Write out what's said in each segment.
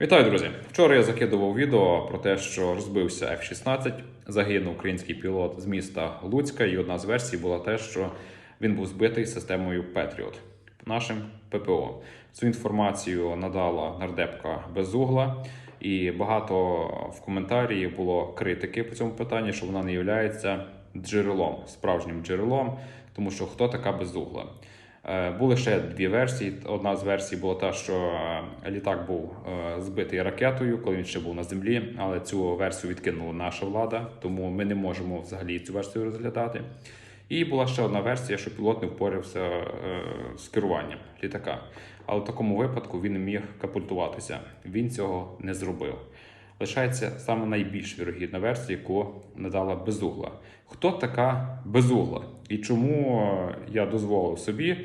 Вітаю, друзі! Вчора я закидував відео про те, що розбився F-16, загинув український пілот з міста Луцька, і одна з версій була те, що він був збитий системою Patriot нашим ППО. Цю інформацію надала нардепка Безугла, і багато в коментарі було критики по цьому питанні, що вона не є джерелом, справжнім джерелом, тому що хто така Безугла? Е, Були ще дві версії. Одна з версій була та, що е, літак був е, збитий ракетою, коли він ще був на землі. Але цю версію відкинула наша влада, тому ми не можемо взагалі цю версію розглядати. І була ще одна версія, що пілот не впорався з керуванням літака. Але в такому випадку він міг капультуватися. Він цього не зробив. Лишається саме найбільш вірогідна версія, яку надала безугла. Хто така безугла? І чому е, я дозволив собі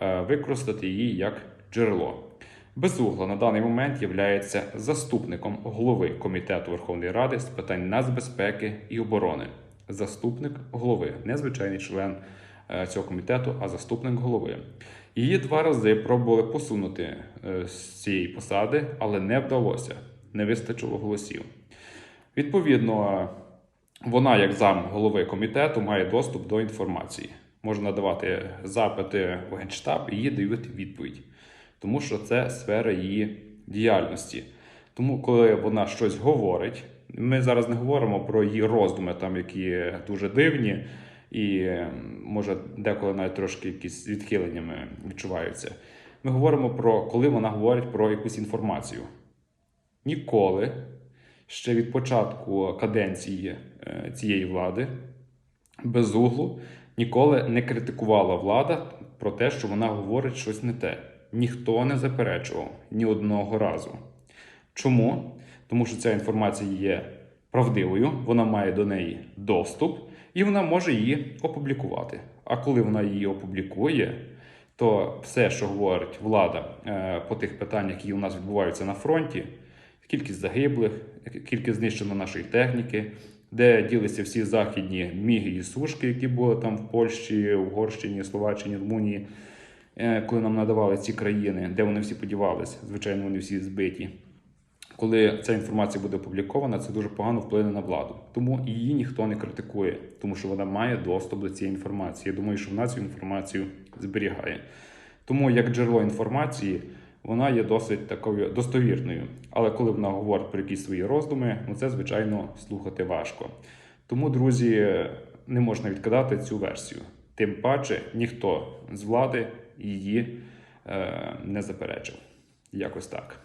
е, використати її як джерело? Безугла на даний момент є заступником голови комітету Верховної Ради з питань нацбезпеки і оборони. Заступник голови, не звичайний член е, цього комітету, а заступник голови. Її два рази пробували посунути з цієї посади, але не вдалося, не вистачило голосів. Відповідно, вона, як зам голови комітету, має доступ до інформації. Може надавати запити в Генштаб і їй дають відповідь, тому що це сфера її діяльності. Тому, коли вона щось говорить, ми зараз не говоримо про її роздуми, там які дуже дивні, і може деколи навіть трошки якісь відхиленнями відчуваються. Ми говоримо про коли вона говорить про якусь інформацію. Ніколи ще від початку каденції е, цієї влади без углу ніколи не критикувала влада про те, що вона говорить щось не те. Ніхто не заперечував ні одного разу. Чому? Тому що ця інформація є правдивою, вона має до неї доступ і вона може її опублікувати. А коли вона її опублікує, то все, що говорить влада е, по тих питаннях, які у нас відбуваються на фронті, кількість загиблих, кількість знищено нашої техніки, де ділися всі західні міги і сушки, які були там в Польщі, Угорщині, Словаччині, Румунії, е, коли нам надавали ці країни, де вони всі подівались. Звичайно, вони всі збиті. Коли ця інформація буде опублікована, це дуже погано вплине на владу. Тому її ніхто не критикує, тому що вона має доступ до цієї інформації. Я думаю, що вона цю інформацію зберігає. Тому як джерело інформації вона є досить такою достовірною. Але коли вона говорить про якісь свої роздуми, ну це звичайно слухати важко. Тому, друзі, не можна відкидати цю версію. Тим паче ніхто з влади її е, не заперечив. Якось так.